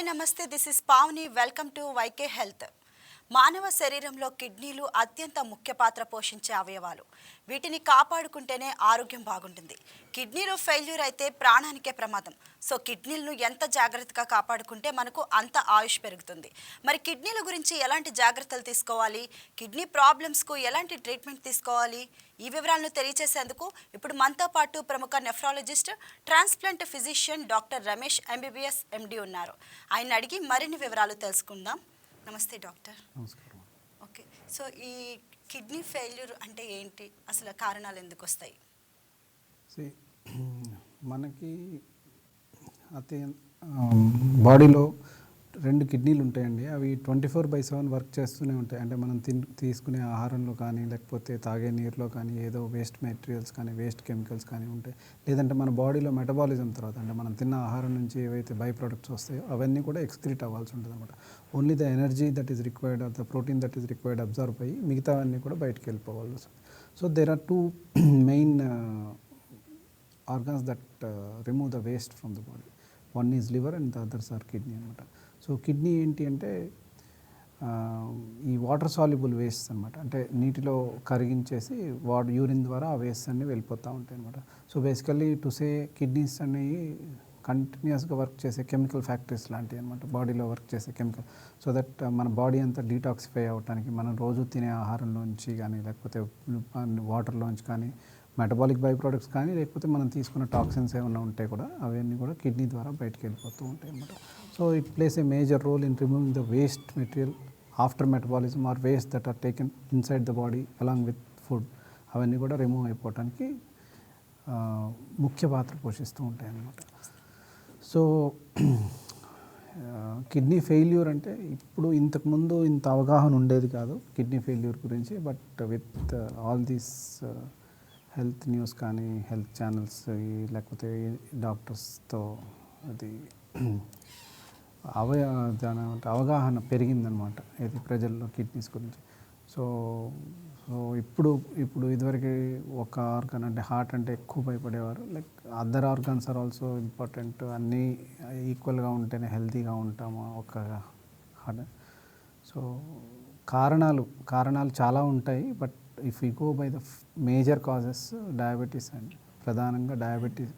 Hi నమస్తే this is Pavani. Welcome to YK health. మానవ శరీరంలో కిడ్నీలు అత్యంత ముఖ్య పాత్ర పోషించే అవయవాలు. వీటిని కాపాడుకుంటేనే ఆరోగ్యం బాగుంటుంది. కిడ్నీలో ఫెయిల్యూర్ అయితే ప్రాణానికే ప్రమాదం. సో కిడ్నీలను ఎంత జాగ్రత్తగా కాపాడుకుంటే మనకు అంత ఆయుష్ పెరుగుతుంది. మరి కిడ్నీల గురించి ఎలాంటి జాగ్రత్తలు తీసుకోవాలి? కిడ్నీ ప్రాబ్లమ్స్కు ఎలాంటి ట్రీట్మెంట్ తీసుకోవాలి? ఈ వివరాలను తెలియజేసేందుకు ఇప్పుడు మనతో పాటు ప్రముఖ nephrologist transplant physician doctor Ramesh MBBS MD ఉన్నారు. ఆయన అడిగి మరిన్ని వివరాలు తెలుసుకుందాం. నమస్తే డాక్టర్. నమస్కారం. ఓకే. సో ఈ కిడ్నీ ఫెయిల్యూర్ అంటే ఏంటి? అసలు కారణాలు ఎందుకు వస్తాయి? మనకి అతి బాడీలో రెండు కిడ్నీలు ఉంటాయండి. అవి twenty four by seven work చేస్తూనే ఉంటాయి. అంటే మనం తిన్ తీసుకునే ఆహారంలో కానీ లేకపోతే తాగే నీరులో కానీ ఏదో వేస్ట్ మెటీరియల్స్ కానీ వేస్ట్ కెమికల్స్ కానీ ఉంటాయి లేదంటే మన బాడీలో మెటబాలిజం తర్వాత అంటే మనం తిన్న ఆహారం నుంచి ఏవైతే బై ప్రొడక్ట్స్ వస్తాయో అవన్నీ కూడా ఎక్స్క్రీట్ అవ్వాల్సి ఉంటుంది అనమాట only the energy that is required or the protein that is required absorb అయ్యి మిగతావన్నీ కూడా బయటకు వెళ్ళిపోవాల్సి వస్తుంది. So there are two main organs that remove the waste from the body one is liver and the others are kidney అనమాట so kidney ఏంటి అంటే ఈ వాటర్ సాల్యుబుల్ వేస్ట్ అనమాట అంటే నీటిలో కరిగించేసి వాటర్ యూరిన్ ద్వారా ఆ వేస్ట్ అన్నీ వెళ్ళిపోతూ ఉంటాయి అనమాట so basically to say kidneys అనేవి కంటిన్యూస్గా వర్క్ చేసే కెమికల్ ఫ్యాక్టరీస్ లాంటివి అనమాట బాడీలో వర్క్ చేసే కెమికల్. సో దట్ మన బాడీ అంతా డీటాక్సిఫై అవ్వడానికి మనం రోజు తినే ఆహారంలోంచి కానీ లేకపోతే వాటర్లోంచి కానీ మెటబాలిక్ బై ప్రోడక్ట్స్ కానీ లేకపోతే మనం తీసుకున్న టాక్సిన్స్ ఏమైనా ఉంటే కూడా అవన్నీ కూడా కిడ్నీ ద్వారా బయటకు వెళ్ళిపోతూ ఉంటాయి అన్నమాట. So it plays a major role in removing the waste material after metabolism or waste that are taken inside the body along with food అవన్నీ కూడా రిమూవ్ అయిపోవటానికి ముఖ్య పాత్ర పోషిస్తూ ఉంటాయి అన్నమాట. సో కిడ్నీ ఫెయిల్యూర్ అంటే ఇప్పుడు ఇంతకుముందు ఇంత అవగాహన ఉండేది కాదు కిడ్నీ ఫెయిల్యూర్ గురించి but with all these health news కానీ హెల్త్ ఛానల్స్ లేకపోతే డాక్టర్స్తో అది అవయ దాని అవగాహన పెరిగిందనమాట ఇది ప్రజల్లో కిడ్నీస్ గురించి. సో సో ఇప్పుడు ఇప్పుడు ఇదివరకు ఒక ఆర్గన్ అంటే హార్ట్ అంటే ఎక్కువ భయపడేవారు. Like other organs are also important. అన్నీ ఈక్వల్గా ఉంటేనే హెల్తీగా ఉంటాము ఒక హార్ట్. సో కారణాలు కారణాలు చాలా ఉంటాయి. But if you go by the major causes diabetes and ప్రధానంగా డయాబెటీస్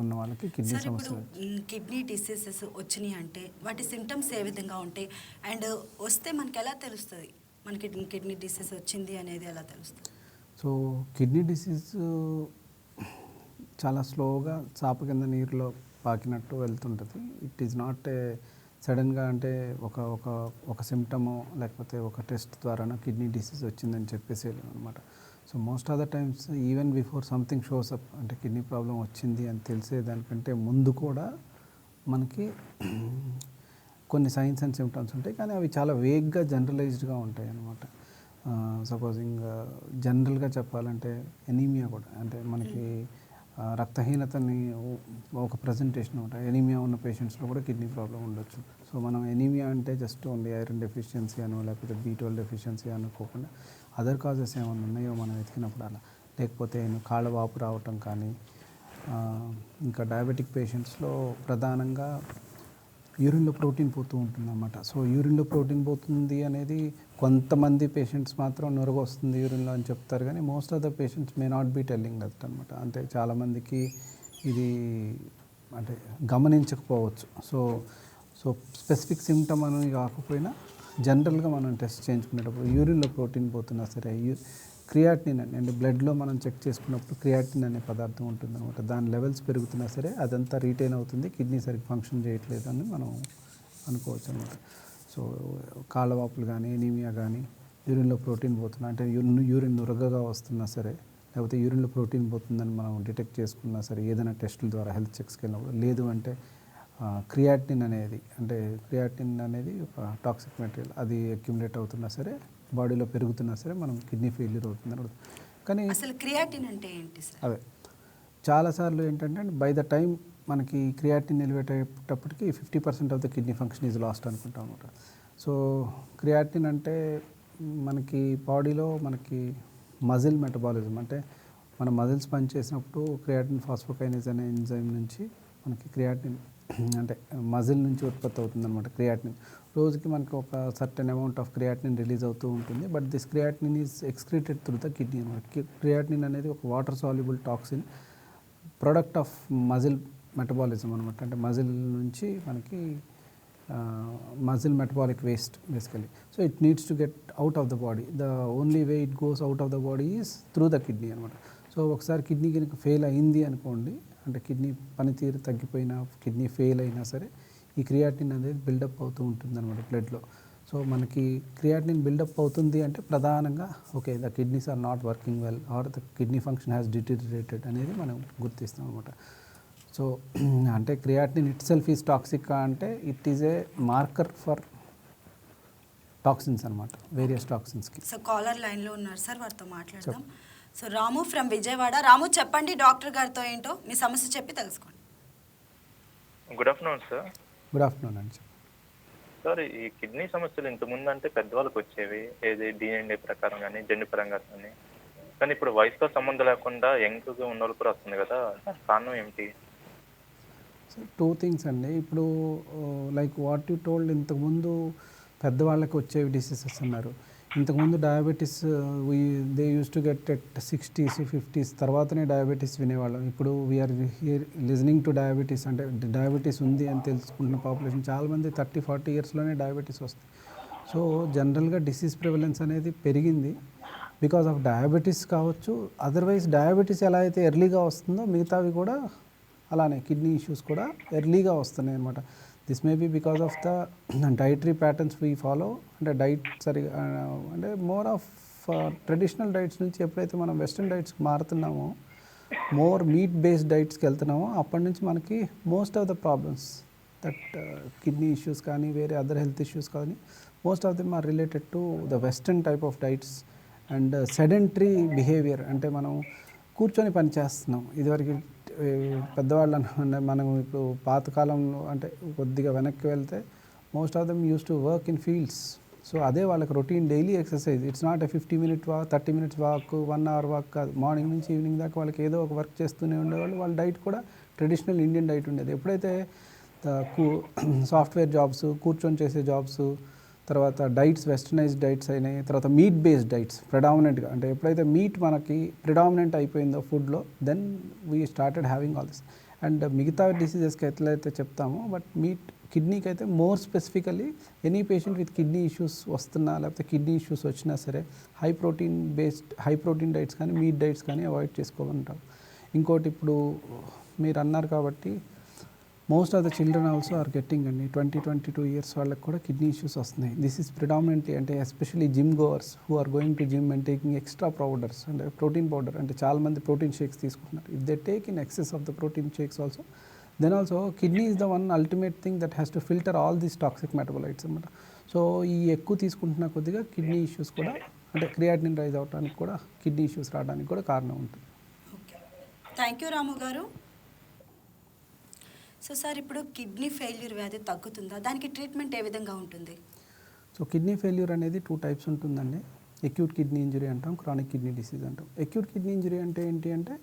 ఉన్న వాళ్ళకి కిడ్నీ సమస్యలు కిడ్నీ డిసీజెస్ వచ్చినాయి అంటే వాటి సిమ్టమ్స్ ఏ విధంగా ఉంటాయి? అండ్ వస్తే మనకి ఎలా తెలుస్తుంది? మనకి కిడ్నీ డిసీజ్ వచ్చింది అనేది ఎలా తెలుస్తుంది? సో కిడ్నీ డిసీజ్ చాలా స్లోగా చాప కింద నీరులో పాకినట్టు వెళ్తుంటుంది. ఇట్ ఈస్ నాట్ ఏ సడన్గా అంటే ఒక ఒక ఒక సిమ్టము లేకపోతే ఒక టెస్ట్ ద్వారా కిడ్నీ డిసీజ్ వచ్చిందని చెప్పేసి అనమాట so most of the times even before something shows up అంటే కిడ్నీ ప్రాబ్లం వచ్చింది అని తెలిసే దానికంటే ముందు కూడా మనకి కొన్ని సైన్స్ అండ్ సిమ్టమ్స్ ఉంటాయి. కానీ అవి చాలా వేగ్గా జనరలైజ్డ్గా ఉంటాయి అన్నమాట. సపోజింగ్ జనరల్గా చెప్పాలంటే ఎనీమియా కూడా అంటే మనకి రక్తహీనతని ఒక ప్రజెంటేషన్ అనమాట ఎనీమియా ఉన్న పేషెంట్స్లో కూడా కిడ్నీ ప్రాబ్లం ఉండొచ్చు. సో మనం ఎనీమియా అంటే జస్ట్ ఓన్లీ ఐరన్ డెఫిషియన్సీ అనో లేకపోతే బీ ట్వెల్వ్ డెఫిషియన్సీ అనుకోకుండా అదర్ కాజెస్ ఏమైనా ఉన్నాయో మనం వెతికినప్పుడు అలా. లేకపోతే కాళ్ళ వాపు రావటం కానీ ఇంకా డయాబెటిక్ పేషెంట్స్లో ప్రధానంగా యూరిన్లో ప్రోటీన్ పోతూ ఉంటుంది అన్నమాట సో యూరిన్లో ప్రోటీన్ పోతుంది అనేది కొంతమంది పేషెంట్స్ మాత్రం నొరగ వస్తుంది యూరిన్లో అని చెప్తారు కానీ most of the patients may not be telling that అనమాట అంటే చాలామందికి ఇది అంటే గమనించకపోవచ్చు. సో సో స్పెసిఫిక్ సిమ్టమ్ అని కాకపోయినా జనరల్గా మనం టెస్ట్ చేయించుకునేటప్పుడు యూరిన్లో ప్రోటీన్ పోతున్నా సరే యూ క్రియాటిన్ అని అంటే బ్లడ్లో మనం చెక్ చేసుకున్నప్పుడు క్రియాటిన్ అనే పదార్థం ఉంటుంది అనమాట దాని లెవెల్స్ పెరుగుతున్నా సరే అదంతా రీటైన్ అవుతుంది కిడ్నీ సరిగ్గా ఫంక్షన్ చేయట్లేదు అని మనం అనుకోవచ్చు అనమాట సో కాళ్ళవాపులు కానీ ఎనీమియా కానీ యూరిన్లో ప్రోటీన్ పోతున్నా అంటే యూరిన్ యూరిన్ నురగగా వస్తున్నా సరే లేకపోతే యూరిన్లో ప్రోటీన్ పోతుందని మనం డిటెక్ట్ చేసుకున్నా సరే ఏదైనా టెస్టుల ద్వారా హెల్త్ చెక్స్కి వెళ్ళినప్పుడు లేదు అంటే క్రియాటిన్ అనేది అంటే క్రియాటిన్ అనేది ఒక టాక్సిక్ మెటీరియల్ అది అక్యుములేట్ అవుతున్నా సరే బాడీలో పెరుగుతున్నా సరే మనం కిడ్నీ ఫెయిల్యూర్ అవుతుంది అనమాట కానీ అసలు క్రియాటిన్ అంటే ఏంటి సార్? అవే చాలాసార్లు ఏంటంటే బై ద టైం మనకి క్రియాటిన్ ఎలివేట్ అయ్యేటప్పటికి fifty percent of the kidney function is lost అనుకుంటాం అనమాట సో క్రియాటిన్ అంటే మనకి బాడీలో మనకి మజిల్ మెటబాలిజం అంటే మన మజిల్స్ పనిచేసినప్పుడు క్రియాటిన్ ఫాస్ఫోకైనేజ్ అనే ఎంజైమ్ నుంచి మనకి క్రియాటిన్ అంటే మజిల్ నుంచి ఉత్పత్తి అవుతుందన్నమాట క్రియాటినిన్. రోజుకి మనకు ఒక certain amount of creatinine release అవుతూ ఉంటుంది. But this creatinine is excreted through the kidney అనమాట క్రియాటినిన్ అనేది ఒక water soluble toxin product of muscle metabolism అనమాట అంటే మజిల్ నుంచి మనకి muscle metabolic waste basically so it needs to get out of the body. The only way it goes out of the body is through the kidney అనమాట so ఒకసారి kidney కనుక fail అయింది అనుకోండి అంటే కిడ్నీ పనితీరు తగ్గిపోయినా kidney fail అయినా సరే ఈ క్రియాటిన్ అనేది బిల్డప్ అవుతూ ఉంటుంది అనమాట బ్లడ్లో. సో మనకి క్రియాటిన్ బిల్డప్ అవుతుంది అంటే ప్రధానంగా okay the kidneys are not working well or the kidney function has deteriorated అనేది మనం గుర్తిస్తాం అనమాట సో అంటే creatine itself is toxic అంటే it is a marker for toxins అనమాట వేరియస్ టాక్సిన్స్కి. సో కాలర్ లైన్లో ఉన్నారు సార్ వారితో మాట్లాడదాం. So Ramu from Vijayawada. రాము చెప్పండి డాక్టర్ గారితో ఏంటో? మీ సమస్య చెప్పి తెలుసుకోండి. Good afternoon sir good afternoon అండి సార్. ఈ కిడ్నీ సమస్యలు ఇంతకుముందు అంటే పెద్దవాళ్ళకి వచ్చేవి. ఏది డిఎన్ఏ ప్రకారం కానీ జన్యు పరంగా కానీ కానీ ఇప్పుడు వయసుతో సంబంధం లేకుండా యంగ్గా ఉన్న వాళ్ళు కూడా వస్తుంది కదా. దానికి కారణం ఏమిటి? సో టూ థింగ్స్ అండి. ఇప్పుడు లైక్ వాట్ యూ టోల్డ్ ఇంతకుముందు పెద్దవాళ్ళకి వచ్చేవి డిసీజెస్ అన్నారు. ఇంతకుముందు diabetes they use to get at sixties fifties తర్వాతనే డయాబెటీస్ వినేవాళ్ళం. ఇప్పుడు we are here listening to diabetes అంటే డయాబెటీస్ ఉంది అని తెలుసుకుంటున్న పాపులేషన్ చాలామంది థర్టీ ఫార్టీ ఇయర్స్లోనే డయాబెటీస్ వస్తాయి. సో జనరల్గా డిసీజ్ ప్రివలెన్స్ అనేది పెరిగింది. బికాస్ ఆఫ్ డయాబెటీస్ కావచ్చు అదర్వైజ్ డయాబెటీస్ ఎలా అయితే ఎర్లీగా వస్తుందో మిగతావి కూడా అలానే కిడ్నీ ఇష్యూస్ కూడా ఎర్లీగా వస్తున్నాయి అనమాట this may be because of the dietary patterns we follow అంటే డైట్ సరిగా అంటే మోర్ ఆఫ్ ట్రెడిషనల్ డైట్స్ నుంచి ఎప్పుడైతే మనం వెస్ట్రన్ డైట్స్ మారుతున్నామో మోర్ మీట్ బేస్డ్ డైట్స్కి వెళ్తున్నామో అప్పటి నుంచి మనకి most of the problems that kidney issues కానీ వేరే అదర్ హెల్త్ ఇష్యూస్ కానీ most of them are related to the western type of diets and sedentary behaviour అంటే మనం కూర్చొని పని చేస్తున్నాం. ఇదివరకు పెద్దవాళ్ళు అన్న మనం ఇప్పుడు పాతకాలంలో అంటే కొద్దిగా వెనక్కి వెళ్తే most of them use to work in fields so అదే వాళ్ళకి routine daily exercise it's not a fifty minute walk thirty minutes walk one hour walk కాదు. మార్నింగ్ నుంచి ఈవినింగ్ దాకా వాళ్ళకి ఏదో ఒక వర్క్ చేస్తూనే ఉండేవాళ్ళు. వాళ్ళ డైట్ కూడా ట్రెడిషనల్ ఇండియన్ డైట్ ఉండేది. ఎప్పుడైతే సాఫ్ట్వేర్ జాబ్స్ కూర్చొని చేసే జాబ్స్ తర్వాత డైట్స్ వెస్టర్నైజ్ డైట్స్ అయినాయి. తర్వాత మీట్ బేస్డ్ డైట్స్ ప్రిడామినెంట్గా అంటే ఎప్పుడైతే మీట్ మనకి ప్రిడామినెంట్ అయిపోయిందో ఫుడ్లో then we started having all this and మిగతా డిసీజెస్కి ఎట్లయితే చెప్తామో బట్ మీట్ కిడ్నీకి అయితే more specifically any patient with kidney issues వస్తున్నా లేకపోతే కిడ్నీ ఇష్యూస్ వచ్చినా సరే high protein based high protein diets కానీ మీట్ డైట్స్ కానీ అవాయిడ్ చేసుకోమంటారు. ఇంకోటి ఇప్పుడు మీరు అన్నారు కాబట్టి most of the children also are getting అండి ట్వంటీ ట్వంటీ టూ ఇయర్స్ వాళ్ళకి కూడా కిడ్నీ ఇష్యూస్ వస్తున్నాయి. దిస్ ఈస్ ప్రిడామినెంట్లీ అంటే especially gym goers who are going to gym and taking extra powders అంటే ప్రోటీన్ పౌడర్ అంటే చాలా మంది ప్రోటీన్ షేక్స్ తీసుకుంటున్నారు. If they take in excess of the protein shakes also then also kidney is the one ultimate thing that has to filter all these toxic metabolites అనమాట so ఈ ఎక్కువ తీసుకుంటున్న కొద్దిగా kidney issues కూడా అంటే creatinine rise అవడానికి కూడా kidney issues రావడానికి కూడా కారణం ఉంటుంది. థ్యాంక్ యూ రాము గారు. సో సార్ ఇప్పుడు కిడ్నీ ఫెయిల్యూర్ వ్యాధి తగ్గుతుందా? దానికి ట్రీట్మెంట్ ఏ విధంగా ఉంటుంది? సో కిడ్నీ ఫెయిల్యూర్ అనేది టూ టైప్స్ ఉంటుందండి. ఎక్యూట్ కిడ్నీ ఇంజరీ అంటాం క్రానిక్ కిడ్నీ డిసీజ్ అంటాం. ఎక్యూట్ కిడ్నీ ఇంజరీ అంటే ఏంటి అంటే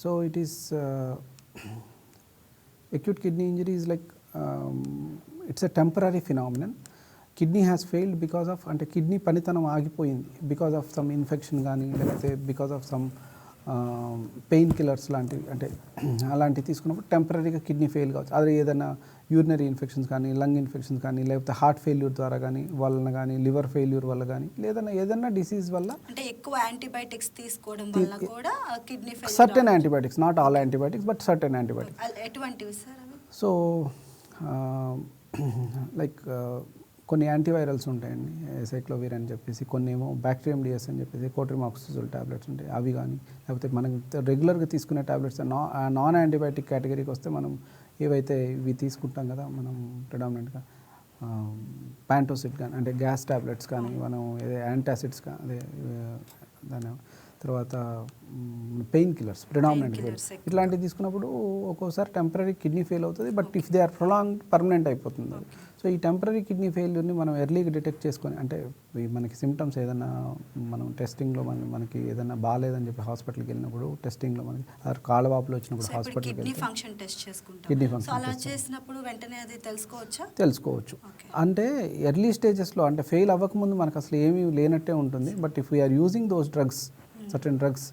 so it is acute kidney injury is like it's a temporary phenomenon kidney has failed because of అంటే kidney పనితనం ఆగిపోయింది బికాస్ ఆఫ్ సమ్ ఇన్ఫెక్షన్ కానీ లేకపోతే because of some pain killers లాంటివి అంటే అలాంటివి తీసుకున్నప్పుడు టెంపరీగా కిడ్నీ ఫెయిల్ కావచ్చు. అదే ఏదైనా యూరినరీ ఇన్ఫెక్షన్స్ కానీ లంగ్ ఇన్ఫెక్షన్స్ కానీ లేకపోతే హార్ట్ ఫెయిల్యూర్ ద్వారా కానీ వలన కానీ లివర్ ఫెయిల్యూర్ వల్ల కానీ లేదన్నా ఏదైనా డిసీజ్ వల్ల అంటే ఎక్కువ యాంటీబయాటిక్స్ తీసుకోవడం వల్ల కూడా kidney certain antibiotics not all antibiotics but certain antibiotics. ఎటువంటివి సార్ సో లైక్ కొన్ని యాంటీవైరల్స్ ఉంటాయండి. సైక్లోవీర్ అని చెప్పేసి కొన్ని ఏమో బ్యాక్టీరియం డిఎస్ అని చెప్పేసి కోట్రిమాక్సిజోల్ టాబ్లెట్స్ ఉంటాయి. అవి కానీ లేకపోతే మనం రెగ్యులర్గా తీసుకునే టాబ్లెట్స్ నా నాన్ యాంటీబయాటిక్ కేటగిరీకి వస్తే మనం ఏవైతే ఇవి తీసుకుంటాం కదా మనం ప్రిడామినెంట్గా ప్యాంటోసిడ్ కానీ అంటే గ్యాస్ టాబ్లెట్స్ కానీ మనం ఏదో యాంటాసిడ్స్ కానీ అదే దాని తర్వాత పెయిన్ కిల్లర్స్ ప్రిడామినెంట్ ఎక్కువ. ఇట్లాంటివి తీసుకున్నప్పుడు ఒక్కోసారి టెంపరీ కిడ్నీ ఫెయిల్ అవుతుంది but if they are prolong permanent అయిపోతుంది. అది సో ఈ టెంపరీ కిడ్నీ ఫెయిల్యూర్ని మనం ఎర్లీగా డిటెక్ట్ చేసుకొని అంటే మనకి సిమ్టమ్స్ ఏదైనా మనం టెస్టింగ్లో మన మనకి ఏదైనా బాగాలేదని చెప్పి హాస్పిటల్కి వెళ్ళినప్పుడు టెస్టింగ్లో మనకి కాళ్ళవాపులు వచ్చినప్పుడు హాస్పిటల్కి కిడ్నీ ఫంక్షన్ టెస్ట్ అలా test. చేసినప్పుడు వెంటనే అది తెలుసుకోవచ్చా? తెలుసుకోవచ్చు. అంటే ఎర్లీ స్టేజెస్లో అంటే ఫెయిల్ అవ్వకముందు మనకు అసలు ఏమీ లేనట్టే ఉంటుంది but if we are using those drugs certain drugs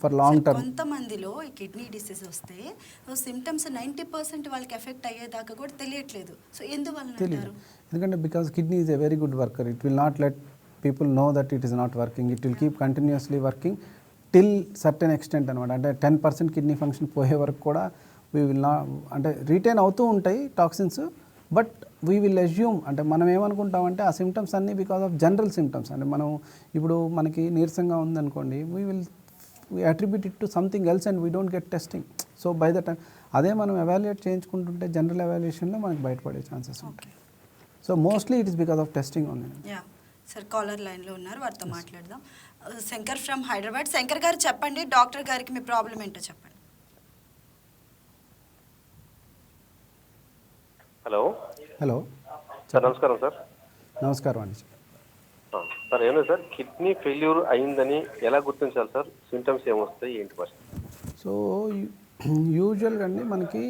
for long term కొంతమందిలో ఈ కిడ్నీ డిసీజ్ వస్తే సిమ్టమ్స్ నైంటీ పర్సెంట్ వాళ్ళకి ఎఫెక్ట్ అయ్యేదాకా కూడా తెలియట్లేదు. సో ఎందువల్ల తెలియదు ఎందుకంటే because kidney is a very good worker it will not let people know that it is not working it will keep continuously working till certain extent అనమాట అంటే ten percent kidney function పోయే వరకు కూడా we will నా అంటే retain అవుతూ ఉంటాయి toxins but we will assume అంటే మనం ఏమనుకుంటామంటే ఆ సిమ్టమ్స్ అన్నీ బికాస్ ఆఫ్ జనరల్ సిమ్టమ్స్ అంటే మనం ఇప్పుడు మనకి నీరసంగా ఉందనుకోండి we will we attribute it to something else and we don't get testing so by the time అదే మనం ఎవాల్యుయేట్ చేయించుకుంటుంటే జనరల్ ఎవాల్యుయేషన్లో మనకి బయటపడే ఛాన్సెస్ ఉంటాయి. So mostly it is because of testing only yeah sir caller లైన్లో ఉన్నారు వారితో మాట్లాడదాం. Uh, Shankar from Hyderabad Shankar గారు చెప్పండి డాక్టర్ గారికి మీ ప్రాబ్లం ఏంటో చెప్పండి. హలో. హలో. సార్ నమస్కారం సార్. నమస్కారం అండి. సార్ ఏం లేదు సార్. కిడ్నీ ఫెయిల్యూర్ అయిందని ఎలా గుర్తించాలి సార్? సిమ్టమ్స్ ఏమొస్తాయి ఏంటి ఫస్ట్ సో యూజువల్గా అండి మనకి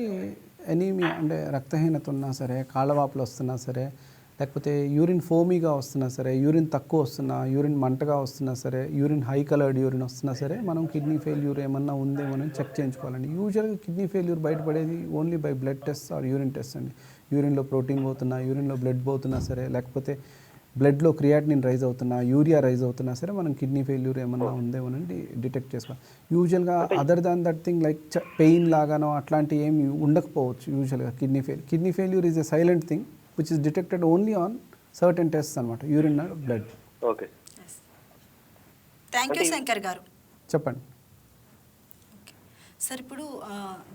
ఎనీమియా అంటే రక్తహీనత ఉన్నా సరే కాళ్ళవాపులు వస్తున్నా సరే లేకపోతే యూరిన్ ఫోమీగా వస్తున్నా సరే యూరిన్ తక్కువ వస్తున్నా యూరిన్ మంటగా వస్తున్నా సరే యూరిన్ హై కలర్డ్ యూరిన్ వస్తున్నా సరే మనం కిడ్నీ ఫెయిల్యూర్ ఏమన్నా ఉందేమో చెక్ చేయించుకోవాలండి. యూజువల్గా kidney failure బయటపడేది only by blood test or urine test అండి. యూరిన్లో ప్రోటీన్ పోతున్నా యూరిన్లో బ్లడ్ పోతున్నా సరే లేకపోతే బ్లడ్లో క్రియాటినిన్ రైజ్ అవుతున్నా యూరియా రైజ్ అవుతున్నా సరే మనం కిడ్నీ ఫెయిల్యూర్ ఏమన్నా ఉందేమోనండి డిటెక్ట్ చేసుకోవాలి యూజువల్గా other than that thing like pain లాగానో అట్లాంటి ఏమి ఉండకపోవచ్చు యూజువల్గా kidney fail kidney failure is a silent thing which is detected only on certain test అనమాట urine blood. Okay. Thank you Shankar garu. చెప్పండి. సార్ ఇప్పుడు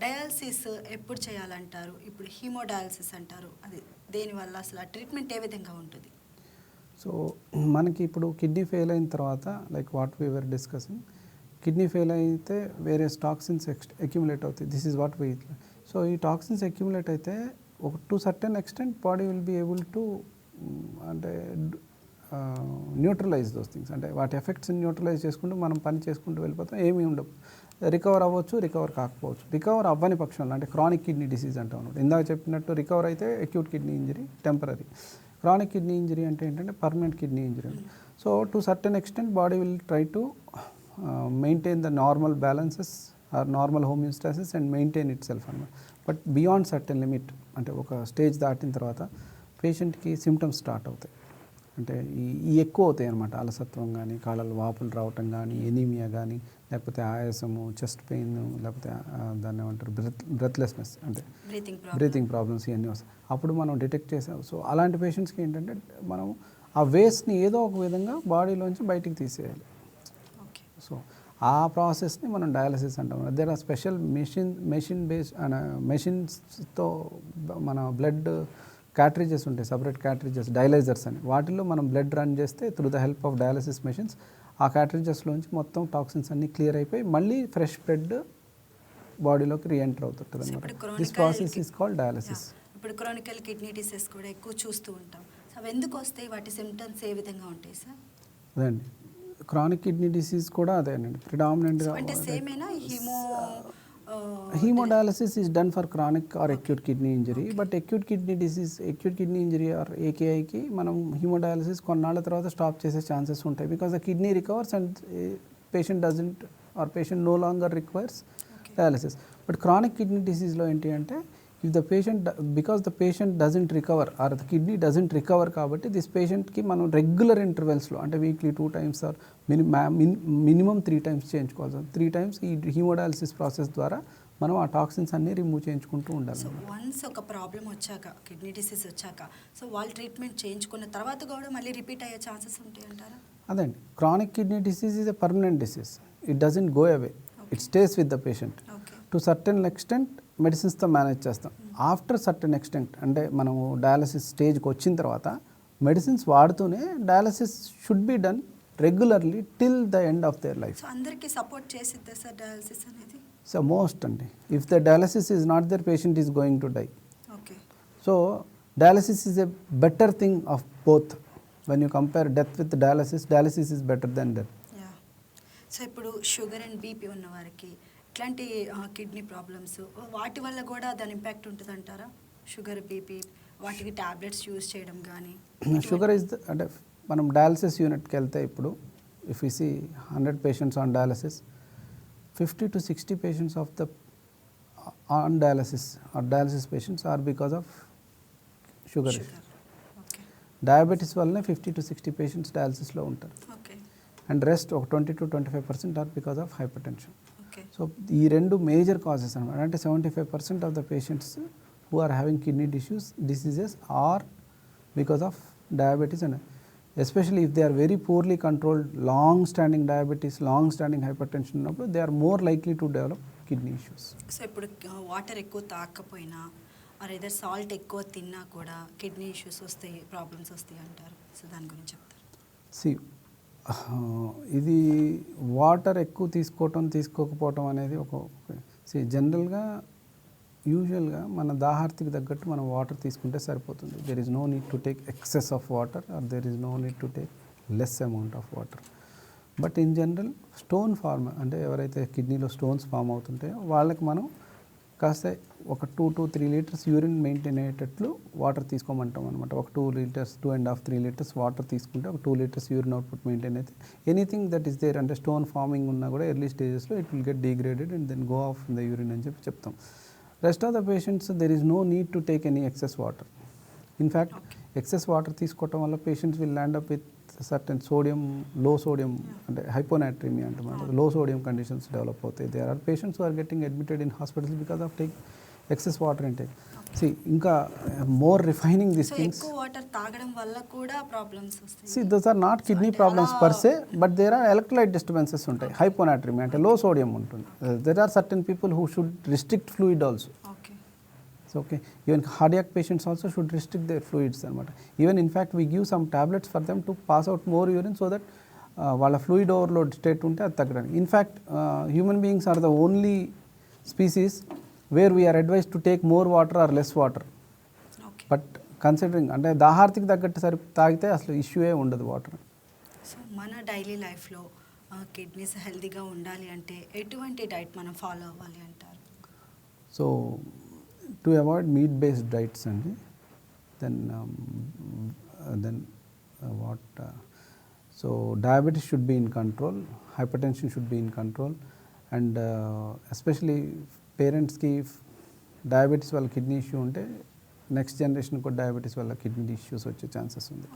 డయాలసిస్ ఎప్పుడు చేయాలంటారు? ఇప్పుడు హీమోడయాలసిస్ అంటారు. అది దేనివల్ల అసలు ఆ ట్రీట్మెంట్ ఏ విధంగా ఉంటుంది? సో మనకి ఇప్పుడు కిడ్నీ ఫెయిల్ అయిన తర్వాత like what we are discussing kidney fail అయితే వేరే టాక్సిన్స్ అక్యుములేట్ అవుతాయి. This is what we so ఈ టాక్సిన్స్ అక్యుములేట్ అయితే ఒక to certain extent body will be able to అంటే న్యూట్రలైజ్ దోస్ థింగ్స్ అంటే వాటి ఎఫెక్ట్స్ని న్యూట్రలైజ్ చేసుకుంటూ మనం పని చేసుకుంటూ వెళ్ళిపోతాం. ఏమీ ఉండవు. రికవర్ అవ్వచ్చు రికవర్ కాకపోవచ్చు. రికవర్ అవ్వని పక్షంలో అంటే క్రానిక్ కిడ్నీ డిసీజ్ అంటాం అనమాట ఇందాక చెప్పినట్టు రికవర్ అయితే acute kidney injury temporary chronic kidney injury అంటే ఏంటంటే permanent kidney injury so to certain extent body will try to maintain the normal balances or normal homeostasis and maintain itself అనమాట but beyond certain limit అంటే ఒక stage దాటిన తర్వాత పేషెంట్కి symptoms start అవుతాయి. అంటే ఈ ఎక్కువ అవుతాయి అనమాట అలసత్వం కానీ కాళ్ళలో వాపులు రావటం కానీ ఎనీమియా కానీ లేకపోతే ఆయాసము చెస్ట్ పెయిన్ లేకపోతే దాన్ని ఏమంటారు? బ్రెత్ బ్రెత్లెస్నెస్ అంటే బ్రీతింగ్ ప్రాబ్లం బ్రీతింగ్ ప్రాబ్లమ్స్ ఇవన్నీ వస్తాయి. అప్పుడు మనం డిటెక్ట్ చేసాం సో అలాంటి పేషెంట్స్కి ఏంటంటే మనం ఆ వేస్ట్ని ఏదో ఒక విధంగా బాడీలోంచి బయటికి తీసేయాలి. సో ఆ ప్రాసెస్ని మనం డయాలసిస్ అంటాం. There are special machine machine base మెషిన్స్తో మన బ్లడ్ క్యాట్రిజెస్ ఉంటాయి సపరేట్ క్యాట్రిజెస్ డైలైజర్స్ అని. వాటిల్లో మనం బ్లడ్ రన్ చేస్తే through the help of dialysis machines ఆ క్యాట్రిజెస్లోంచి మొత్తం టాక్సిన్స్ అన్నీ క్లియర్ అయిపోయి మళ్ళీ ఫ్రెష్ బ్లడ్ బాడీలోకి రీఎంటర్ అవుతుంటుంది అనమాట this process is called dialysis. ఇప్పుడు క్రానికల్ కిడ్నీ డిసీజ్ కూడా ఎక్కువ చూస్తూ ఉంటాం. అవి ఎందుకు వస్తాయి? వాటి సిమ్టమ్స్ ఏ విధంగా ఉంటాయి సార్ అదండి క్రానిక్ కిడ్నీ డిసీజ్ కూడా అదేనండి ప్రిడామినెంట్గా అంటే సేమేనా hemo hemodialysis is done for chronic or acute kidney injury but acute kidney disease acute kidney injury or ఏకేఐకి మనం హీమోడయాలసిస్ కొన్నాళ్ళ తర్వాత స్టాప్ చేసే ఛాన్సెస్ ఉంటాయి. Because the kidney recovers and patient doesn't or patient no longer requires dialysis but chronic kidney డిసీజ్లో ఏంటి అంటే if the patient because the patient doesn't recover or the kidney doesn't recover కాబట్టి this పేషెంట్కి మనం regular ఇంటర్వెల్స్లో అంటే weekly two times or minimum three times చేయించుకోవాలి three times ఈ haemodialysis process ద్వారా మనం ఆ టాక్సిన్స్ అన్ని రిమూవ్ చేయించుకుంటూ ఉండాలి సో వన్స్ ఒక ప్రాబ్లం వచ్చాక కిడ్నీ డిసీజ్ వచ్చాక సో వాళ్ళు ట్రీట్మెంట్ చేయించుకున్న తర్వాత కూడా మళ్ళీ రిపీట్ అయ్యే ఛాన్సెస్ ఉంటాయి అంటారా? అదండి. Chronic kidney disease is a permanent disease it doesn't go away it stays with the patient to certain extent మెడిసిన్స్తో manage చేస్తాం. ఆఫ్టర్ సర్టెన్ ఎక్స్టెంట్ అంటే మనము డయాలసిస్ స్టేజ్కి వచ్చిన తర్వాత medicines వాడుతూనే dialysis should be done regularly till the end of their life. అందరికీ support చేసిద్దా sir dialysis అనేది? So most అండి. If the dialysis is not there patient is going to die. Okay. So dialysis is a better thing of both. When you compare death with dialysis dialysis is better than death. So ఇప్పుడు sugar and BP ఉన్న వారికి ఇట్లాంటి kidney problems వాటి వల్ల కూడా దాని impact ఉంటుంది అంటారా షుగర్ బీపీ వాటికి టాబ్లెట్స్ యూజ్ చేయడం కానీ షుగర్ ఇస్ అంటే మనం డయాలసిస్ యూనిట్కి వెళ్తే ఇప్పుడు if see hundred patients on dialysis fifty to sixty patients of the on dialysis are dialysis patients are because of sugar diabetes వల్లనే ఫిఫ్టీ టు సిక్స్టీ పేషెంట్స్ డయాలసిస్లో ఉంటారు. ఓకే అండ్ రెస్ట్ ఒక twenty to twenty five percent are because of hypertension so ఈ రెండు major causes అనమాట అంటే seventy five percent of the patients who are having kidney issues diseases are because of diabetes and especially if they are very poorly controlled long standing diabetes long standing hypertension ఉన్నప్పుడు they are more likely to develop kidney issues so ఇప్పుడు water ఎక్కువ తాకపోయినా are either salt ఎక్కువ తిన్నా కూడా kidney issues వస్తాయి problems వస్తాయి అంటారు. సో దాని గురించి చెప్తారు? సి ఇది వాటర్ ఎక్కువ తీసుకోవటం తీసుకోకపోవటం అనేది ఒక సి జనరల్గా యూజువల్గా మన దాహార్తికి తగ్గట్టు మనం వాటర్ తీసుకుంటే సరిపోతుంది. There is no need to take excess of water or there is no need to take less amount of water but in general stone form అంటే ఎవరైతే కిడ్నీలో స్టోన్స్ ఫామ్ అవుతుంటాయో వాళ్ళకి మనం కాస్త ఒక two to three litres urine maintain అయ్యేటట్లు water తీసుకోమంటాం అనమాట ఒక two litres two and half three litres water తీసుకుంటే ఒక two litres urine output maintain అయితే ఎనీథింగ్ దట్ ఈస్ దేర్ అంటే స్టోన్ ఫార్మింగ్ ఉన్నా కూడా ఎర్లీ స్టేజెస్లో it will get degraded and then go off the urine అని చెప్పి చెప్తాం. Rest of the patients there is no need to take any excess water in fact excess water తీసుకోవటం వల్ల patients will land up with certain sodium low sodium అంటే hyponatremia అంటాం low sodium conditions develop అవుతాయి. There are patients are getting admitted in hospitals because of take excess water intake see ఇంకా more refining this things water తాగడం వల్ల కూడా problems వస్తాయి. See those are not kidney problems per se but there are electrolyte disturbances ఉంటాయి. Hyponatremia అంటే low sodium ఉంటుంది. There are certain people who should restrict fluid also so okay even cardiac patients also should restrict their fluids అనమాట. Even in fact we give some tablets for them to pass out more urine so that వాళ్ళ fluid overload state ఉంటే అది తగ్గడానికి. In fact human beings are the only species where we are advise to take more water or less water but considering అంటే దాహార్తికి తగ్గట్టు సరి తాగితే అసలు ఇష్యూయే ఉండదు వాటర్ సో మన డైలీ లైఫ్లో కిడ్నీస్ హెల్తీగా ఉండాలి అంటే ఎటువంటి డైట్ మనం ఫాలో అవ్వాలి అంటారు? So to avoid meat based diets అండి then then what so diabetes should be in control hypertension should be in control and especially పేరెంట్స్కి డయాబెటీస్ వల్ల కిడ్నీ ఇష్యూ ఉంటే నెక్స్ట్ జనరేషన్ కూడా డయాబెటీస్ వల్ల కిడ్నీ ఇష్యూస్ వచ్చే chances ఉంది.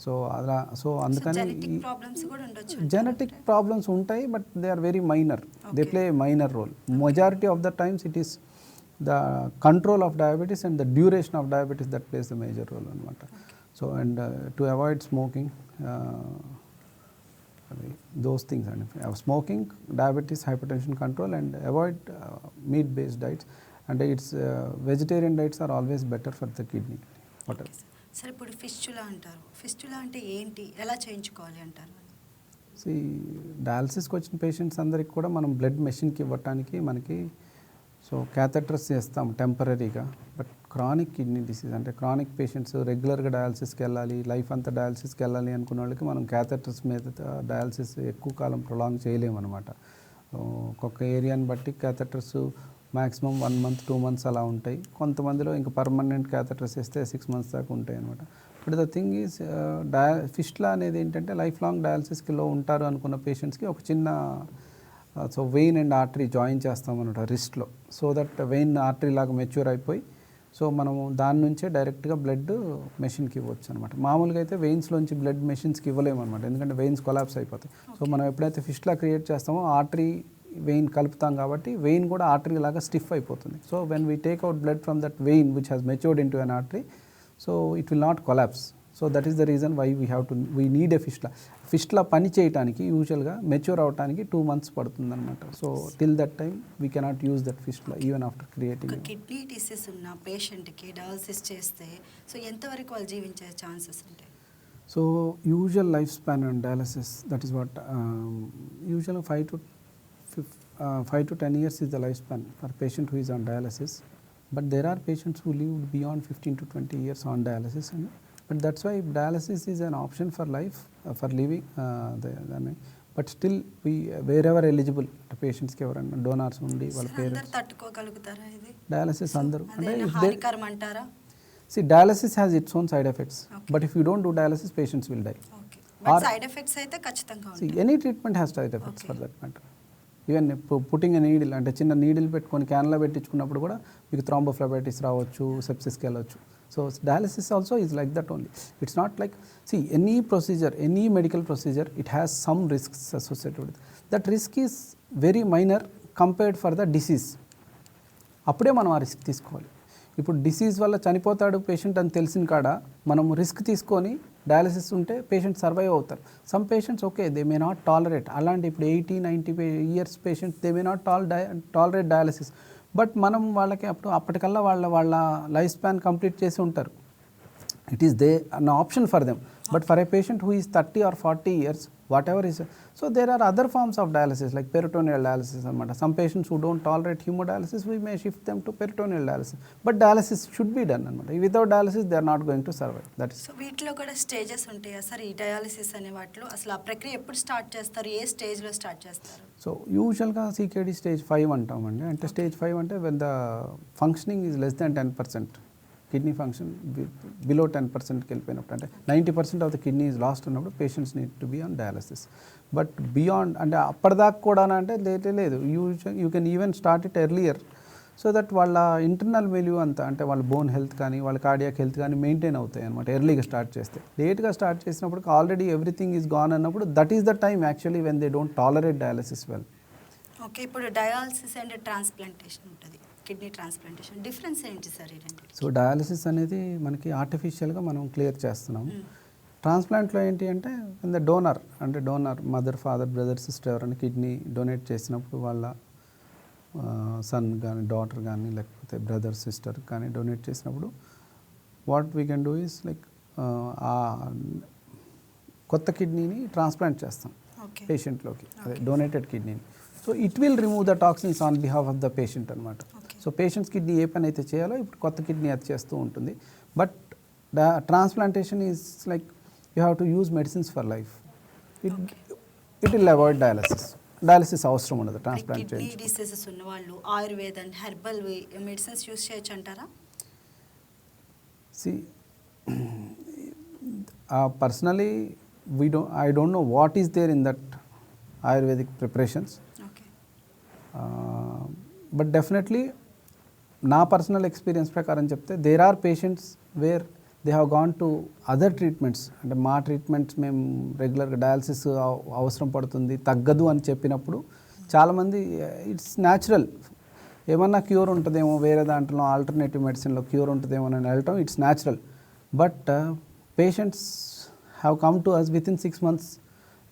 So అలా so అందుకని జెనెటిక్ ప్రాబ్లమ్స్ ఉంటాయి but they are very minor they. Play minor role majority of the times it is the control of diabetes and the duration of diabetes that plays the major role అనమాట so and to avoid smoking those things అండి. Smoking diabetes hypertension control and avoid meat based diets అంటే it's vegetarian diets are always better for the kidney water sir ఇప్పుడు fistula అంటారు. Fistula అంటే ఏంటి? ఎలా చేయించుకోవాలి అంటారు? సి డయాలసిస్కి వచ్చిన పేషెంట్స్ అందరికి కూడా మనం బ్లడ్ మెషిన్కి ఇవ్వటానికి మనకి సో క్యాథెటర్స్ చేస్తాం టెంపరీగా బట్ క్రానిక్ కిడ్నీ డిసీజ్ అంటే క్రానిక్ పేషెంట్స్ రెగ్యులర్గా డయాలసిస్కి వెళ్ళాలి లైఫ్ అంతా డయాలసిస్కి వెళ్ళాలి అనుకున్న వాళ్ళకి మనం క్యాథెటర్స్ మీద డయాలసిస్ ఎక్కువ కాలం ప్రొలాంగ్ చేయలేమన్నమాట. ఒక్కొక్క ఏరియాని బట్టి catheters maximum one month two months అలా ఉంటాయి. కొంతమందిలో ఇంకా పర్మనెంట్ క్యాథెటర్స్ వేస్తే సిక్స్ మంత్స్ దాకా ఉంటాయి అనమాట but the thing is dia fistula అనేది ఏంటంటే లైఫ్ లాంగ్ డయాలసిస్కిలో ఉంటారు అనుకున్న పేషెంట్స్కి ఒక చిన్న so vein and artery join చేస్తామన్నమాట రిస్ట్లో సో దట్ వెయిన్ ఆర్టరీ లాగా మెచ్యూర్ అయిపోయి సో మనము దాని నుంచే డైరెక్ట్గా బ్లడ్ మెషిన్కి ఇవ్వచ్చు అనమాట మామూలుగా అయితే వెయిన్స్లోంచి బ్లడ్ మెషిన్స్కి ఇవ్వలేము అనమాట ఎందుకంటే వెయిన్స్ కొలాప్స్ అయిపోతాయి. సో మనం ఎప్పుడైతే ఫిష్లా క్రియేట్ చేస్తామో ఆర్టరీ వెయిన్ కలుపుతాం కాబట్టి వెయిన్ కూడా ఆర్టరీ లాగా స్టిఫ్ అయిపోతుంది. So when we take out blood from that vein which has matured into an artery so it will not collapse so that is the reason why we have to we need a fistula fistula పని చేయటానికి యూజువల్గా mature అవడానికి two months పడుతుంది అనమాట so till that time we cannot use that fistula even after creating kidney disease ఉన్న పేషెంట్కి dialysis చేస్తే so ఎంతవరకు వాళ్ళు జీవించే ఛాన్సెస్ ఉంటాయి? So usual life span and dialysis that is what usual five to fif five to ten years is the life span for patient who is on dialysis but there are patients who live beyond fifteen to twenty years on dialysis and but that's why dialysis is an option for life for living దాన్ని but still we wherever eligible పేషెంట్స్కి ఎవరైనా donors ఉండి వాళ్ళ పేరు dialysis అందరూ అంటే see dialysis has its own side effects but if you don't do dialysis patients will die or side effects అయితే ఖచ్చితంగా any treatment has side effects for that matter even putting needle అంటే చిన్న needle పెట్టుకొని క్యాన్లా పెట్టించుకున్నప్పుడు కూడా మీకు థ్రాంబోఫ్లబైటిస్ రావచ్చు సెప్సిస్కి వెళ్ళవచ్చు so dialysis also is like that only it's not like see any procedure any medical procedure it has some risks associated that risk is very minor compared for the disease అప్పుడే మనం ఆ risk తీసుకోవాలి. ఇప్పుడు disease వల్ల చనిపోతాడు patient అని తెలిసిన కాడ మనం రిస్క్ తీసుకొని డయాలసిస్ ఉంటే పేషెంట్ సర్వైవ్ అవుతారు. Some patients okay they may not tolerate అలాంటి ఇప్పుడు eighty ninety years patients they may not tol dia tolerate dialysis but మనం వాళ్ళకి అప్పుడు అప్పటికల్లా వాళ్ళ వాళ్ళ లైఫ్ స్పాన్ కంప్లీట్ చేసి ఉంటారు. It is they an option for them but for a patient who is thirty or forty years whatever is so there are other forms of dialysis like peritoneal dialysis అనమాట some patients who don't tolerate haemodialysis we may shift them to peritoneal dialysis but dialysis should be done అనమాట without dialysis they are not going to survive that so వీటిలో కూడా stages ఉంటాయా sir? ఈ dialysis అనే వాటిలో అసలు ఆ ప్రక్రియ ఎప్పుడు స్టార్ట్ చేస్తారు? ఏ స్టేజ్లో స్టార్ట్ చేస్తారు? సో యూజువల్గా సీకేడీ స్టేజ్ ఫైవ్ అంటామండి. అంటే స్టేజ్ ఫైవ్ అంటే when the functioning is less than ten percent kidney function below ten పర్సెంట్కి వెళ్ళిపోయినప్పుడు అంటే ninety percent of the kidney is lost ఉన్నప్పుడు patients need to be on dialysis but beyond అంటే అప్పటిదాకా కూడా అంటే లేదే లేదు. You you can even start it earlier so that వాళ్ళ ఇంటర్నల్ మెల్యూ అంతా అంటే వాళ్ళ బోన్ హెల్త్ కానీ వాళ్ళ కార్డియాక్ హెల్త్ కానీ మెయింటైన్ అవుతాయి అనమాట ఎర్లీగా స్టార్ట్ చేస్తే. లేట్గా స్టార్ట్ చేసినప్పుడు ఆల్రెడీ ఎవ్రీథింగ్ ఈజ్ గాన్ అన్నప్పుడు that is the time actually when they don't tolerate dialysis well okay ఇప్పుడు డయాలసిస్ అండ్ ట్రాన్స్ప్లాంటేషన్ ఉంటుంది. Kidney transplantation. డిఫరెన్స్ ఏంటి సార్ సో డయాలసిస్ అనేది మనకి ఆర్టిఫిషియల్గా మనం క్లియర్ చేస్తున్నాం. ట్రాన్స్ప్లాంట్లో ఏంటి అంటే ద డోనర్ అంటే donor mother father brother sister ఎవరైనా కిడ్నీ డొనేట్ చేసినప్పుడు వాళ్ళ సన్ కానీ డాటర్ కానీ లేకపోతే బ్రదర్ సిస్టర్ కానీ డొనేట్ చేసినప్పుడు what we can do is like ఆ కొత్త కిడ్నీని ట్రాన్స్ప్లాంట్ చేస్తాం పేషెంట్లోకి అదే donated కిడ్నీని. So it will remove the toxins on behalf of the patient అనమాట. సో పేషెంట్స్ కిడ్నీ ఏ పని అయితే చేయాలో ఇప్పుడు కొత్త కిడ్నీ అది చేస్తూ ఉంటుంది. But transplantation is like you have to use medicines for life it it will avoid dialysis dialysis అవసరం ఉండదు ట్రాన్స్ప్లాంట్ డిసీజెస్ ఉన్న వాళ్ళు Ayurveda and herbal medicines use చేయొచ్చు అంటారా? See personally we do I don't know what is there in that ayurvedic preparations okay but definitely నా personal experience ప్రకారం చెప్తే there are patients where they have gone to other treatments అంటే మా treatments మేము రెగ్యులర్గా dialysis అవసరం పడుతుంది తగ్గదు అని చెప్పినప్పుడు చాలామంది ఇట్స్ న్యాచురల్ ఏమన్నా క్యూర్ ఉంటుందేమో వేరే దాంట్లో ఆల్టర్నేటివ్ మెడిసిన్లో క్యూర్ ఉంటుందేమో అని వెళ్ళటం it's natural but patients have come to us with in six months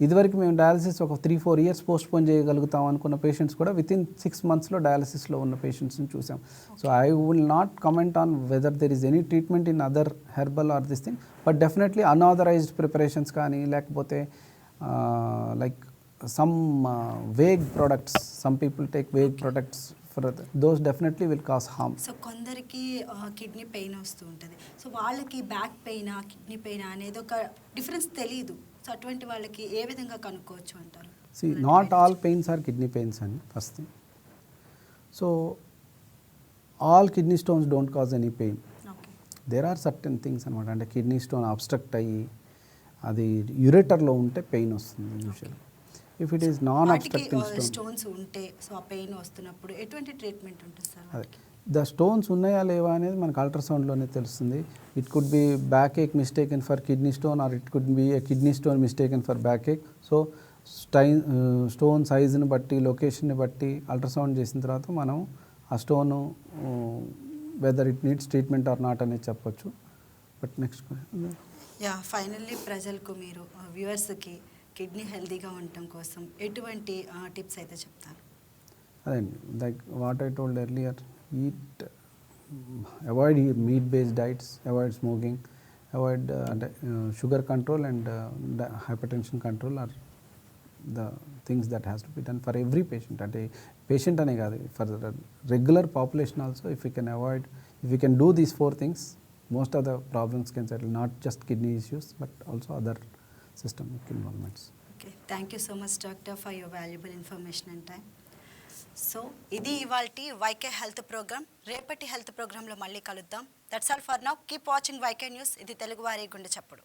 ఇదివరకు మేము డయాలసిస్ ఒక three four years postpone చేయగలుగుతాం అనుకున్న పేషెంట్స్ కూడా విత్ ఇన్ సిక్స్ మంత్స్లో డయాలసిస్లో ఉన్న పేషెంట్స్ని చూసాం. So I will not comment on whether there is any treatment in other herbal or this thing but definitely unauthorised preparations కానీ లేకపోతే like some vague products some people take vague products for those definitely will cause harm so కొందరికి kidney pain వస్తూ ఉంటుంది. So వాళ్ళకి back pain kidney pain అనేది ఒక difference తెలియదు so అటువంటి వాళ్ళకి ఏ విధంగా కనుక్కోవచ్చు అంటారు? See not all pains are kidney pains అని first thing so all kidney stones don't cause any pain there are certain things అనమాట అంటే కిడ్నీ స్టోన్ అబ్స్ట్రక్ట్ అయ్యి అది యురేటర్లో ఉంటే పెయిన్ వస్తుంది usual if it is non obstructing stone stones ఉంటే so ఆ pain వస్తున్నప్పుడు ఎటువంటి ట్రీట్మెంట్ ఉంటుంది సార్ అదే. ద స్టోన్స్ ఉన్నాయా లేవా అనేది మనకు అల్ట్రాసౌండ్లోనే తెలుస్తుంది. It could be back ache mistaken for kidney stone or it could be a kidney stone mistaken for back ache so stain stone సైజుని బట్టి లొకేషన్ని బట్టి అల్ట్రాసౌండ్ చేసిన తర్వాత మనం ఆ stone whether it needs treatment or not అనేది చెప్పొచ్చు. బట్ నెక్స్ట్ యా ఫైనల్లీ ప్రజలకు మీరు వ్యూవర్స్కి కిడ్నీ హెల్తీగా ఉండటం కోసం ఎటువంటి టిప్స్ అయితే చెప్తారు? అదండి. Like what I told earlier eat avoid meat based diets avoid smoking avoid అంటే sugar control and hypertension control are the things that has to be done for every patient. అంటే patient అనే కాదు for regular population also if you can avoid if you can do these four things most of the problems can settle not just kidney issues but also other systemic involvements. Okay thank you so much Doctor, for your valuable information and time. So ఇది ఇవాళ YK health programme రేపటి health ప్రోగ్రాంలో మళ్ళీ కలుద్దాం. That's all for now keep watching YK news ఇది తెలుగువారి గుండె చప్పుడు.